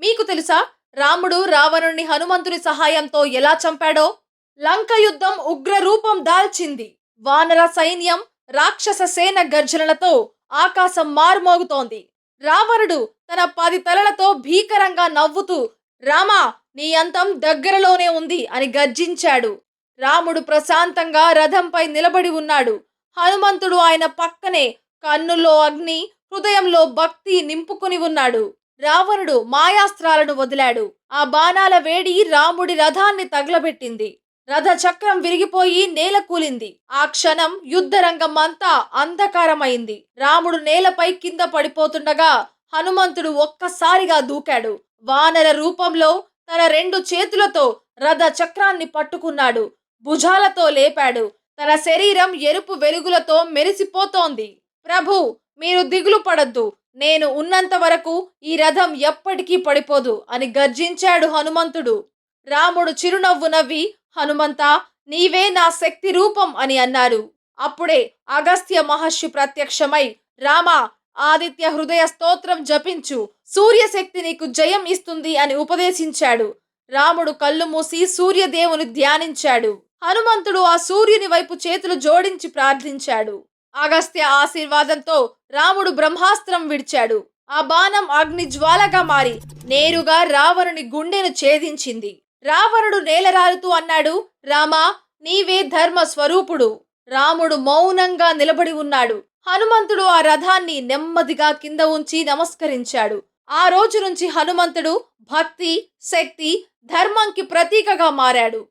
మీకు తెలుసా? రాముడు రావణుణ్ణి హనుమంతుని సహాయంతో ఎలా చంపాడో? లంక యుద్ధం ఉగ్ర రూపం దాల్చింది. వానర సైన్యం రాక్షస సేన గర్జనలతో ఆకాశం మారుమోగుతోంది. రావణుడు తన పది తలలతో భీకరంగా నవ్వుతూ రామా నీ అంతం దగ్గరలోనే ఉంది అని గర్జించాడు. రాముడు ప్రశాంతంగా రథంపై నిలబడి ఉన్నాడు. హనుమంతుడు ఆయన పక్కనే కన్నుల్లో అగ్ని హృదయంలో భక్తి నింపుకుని ఉన్నాడు. రావణుడు మాయాస్త్రాలను వదిలాడు. ఆ బాణాల వేడి రాముడి రథాన్ని తగలబెట్టింది. రథ చక్రం విరిగిపోయి నేల కూలింది. ఆ క్షణం యుద్ధరంగం అంతా అంధకారమైంది. రాముడు నేలపై కింద పడిపోతుండగా హనుమంతుడు ఒక్కసారిగా దూకాడు. వానర రూపంలో తన రెండు చేతులతో రథ చక్రాన్ని పట్టుకున్నాడు. భుజాలతో లేపాడు. తన శరీరం ఎరుపు వెలుగులతో మెరిసిపోతోంది. ప్రభు మీరు దిగులు పడద్దు. నేను ఉన్నంత వరకు ఈ రథం ఎప్పటికీ పడిపోదు అని గర్జించాడు హనుమంతుడు. రాముడు చిరునవ్వు నవ్వి హనుమంత నీవే నా శక్తి రూపం అని అన్నారు. అప్పుడే అగస్త్య మహర్షి ప్రత్యక్షమై రామ ఆదిత్య హృదయ స్తోత్రం జపించు సూర్యశక్తి నీకు జయం ఇస్తుంది అని ఉపదేశించాడు. రాముడు కళ్ళు మూసి సూర్యదేవుని ధ్యానించాడు. హనుమంతుడు ఆ సూర్యుని వైపు చేతులు జోడించి ప్రార్థించాడు. అగస్త్య ఆశీర్వాదంతో రాముడు బ్రహ్మాస్త్రం విడిచాడు. ఆ బాణం అగ్ని జ్వాలగా మారి నేరుగా రావణుని గుండెను ఛేదించింది. రావణుడు నేలరాలుతూ అన్నాడు రామా నీవే ధర్మ స్వరూపుడు రాముడు మౌనంగా నిలబడి ఉన్నాడు. హనుమంతుడు ఆ రథాన్ని నెమ్మదిగా కింద ఉంచి నమస్కరించాడు. ఆ రోజు నుంచి హనుమంతుడు భక్తి శక్తి ధర్మంకి ప్రతీకగా మారాడు.